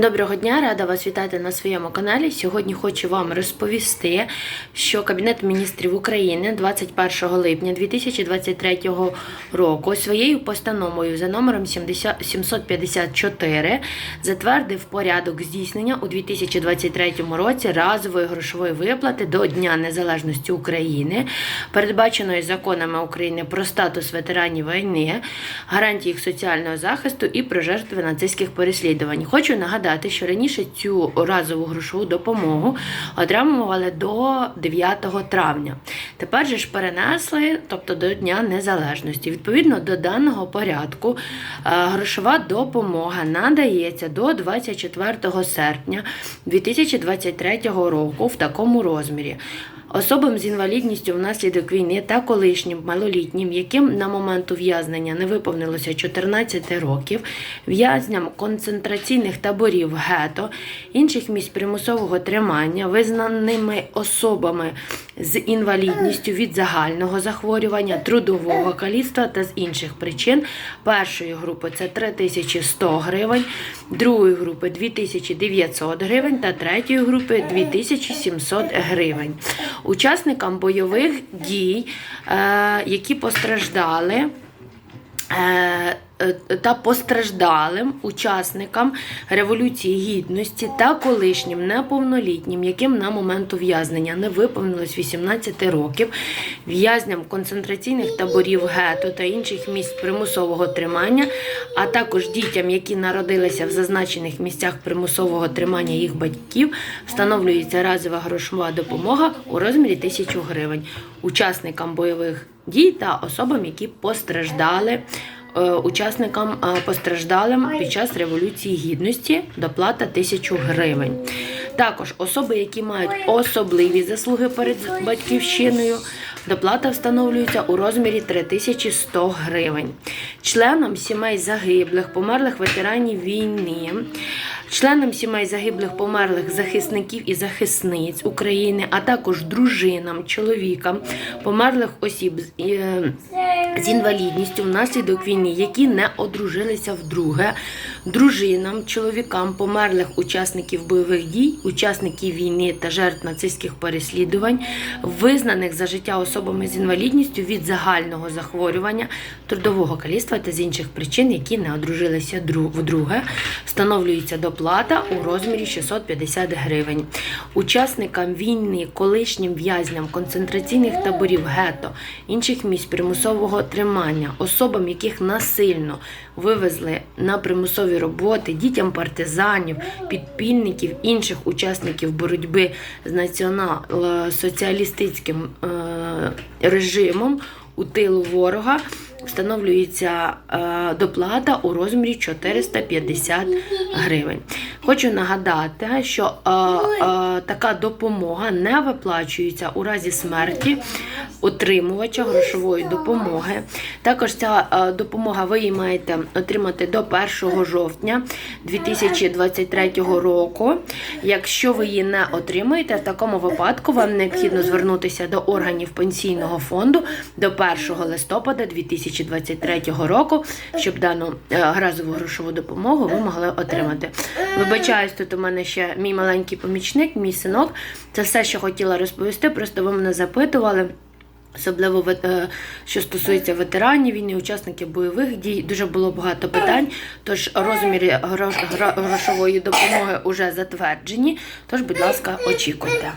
Доброго дня, рада вас вітати на своєму каналі. Сьогодні хочу вам розповісти, що Кабінет міністрів України 21 липня 2023 року своєю постановою за номером 70 754 затвердив порядок здійснення у 2023 році разової грошової виплати до Дня Незалежності України, передбаченої законами України про статус ветеранів війни, гарантії їх соціального захисту і про жертви нацистських переслідувань. Хочу нагадати, що раніше цю разову грошову допомогу отримували до 9 травня. Тепер же ж перенесли, тобто до Дня Незалежності. Відповідно до даного порядку, е, грошова допомога надається до 24 серпня 2023 року в такому розмірі. Особам з інвалідністю внаслідок війни та колишнім малолітнім, яким на момент ув'язнення не виповнилося 14 років, в'язням концентраційних таборів гето, інших місць примусового тримання, визнаними особами з інвалідністю від загального захворювання, трудового каліцтва та з інших причин. Першої групи це 3100 гривень, другої групи 2900 гривень та третьої групи 2700 гривень. Учасникам бойових дій, е, які постраждали. Е, Та постраждалим учасникам Революції Гідності та колишнім неповнолітнім, яким на момент ув'язнення не виповнилось 18 років, в'язням концентраційних таборів гето та інших місць примусового тримання, а також дітям, які народилися в зазначених місцях примусового тримання їх батьків, встановлюється разова грошова допомога у розмірі 1000 гривень учасникам бойових дій та особам, які постраждали. Е, Учасникам е, постраждалим під час Революції Гідності доплата 1000 гривень. Також особи, які мають особливі заслуги перед батьківщиною, доплата встановлюється у розмірі 3100 гривень. Членам сімей загиблих, померлих ветеранів війни, членам сімей загиблих померлих захисників і захисниць України, а також дружинам, чоловікам, померлих осіб з, е, з інвалідністю внаслідок війни, які не одружилися вдруге, дружинам, чоловікам, померлих учасників бойових дій, учасників війни та жертв нацистських переслідувань, визнаних за життя особами з інвалідністю від загального захворювання, трудового каліцтва та з інших причин, які не одружилися дру- вдруге, встановлюється доплата у розмірі 650 гривень. Учасникам війни, колишнім в'язням концентраційних таборів гетто, інших місць примусового тримання, особам, яких насильно вивезли на примусові роботи, дітям партизанів, підпільників, інших учасників боротьби з націонал-соціалістичним е, режимом у тилу ворога. Встановлюється е, доплата у розмірі 450 гривень. Хочу нагадати, що е, е, така допомога не виплачується у разі смерті отримувача грошової допомоги. Також ця допомога ви її маєте отримати до 1 жовтня 2023 року. Якщо ви її не отримаєте, в такому випадку вам необхідно звернутися до органів пенсійного фонду до 1 листопада 2023 року, щоб дану е, разову грошову допомогу ви могли отримати. Вибачаюсь, тут у мене ще мій маленький помічник, мій синок. Це все, що хотіла розповісти. Просто ви мене запитували. Особливо е, що стосується ветеранів війни, учасників бойових дій, дуже було багато питань. Тож розміри грош- грошової допомоги вже затверджені. Тож, будь ласка, очікуйте.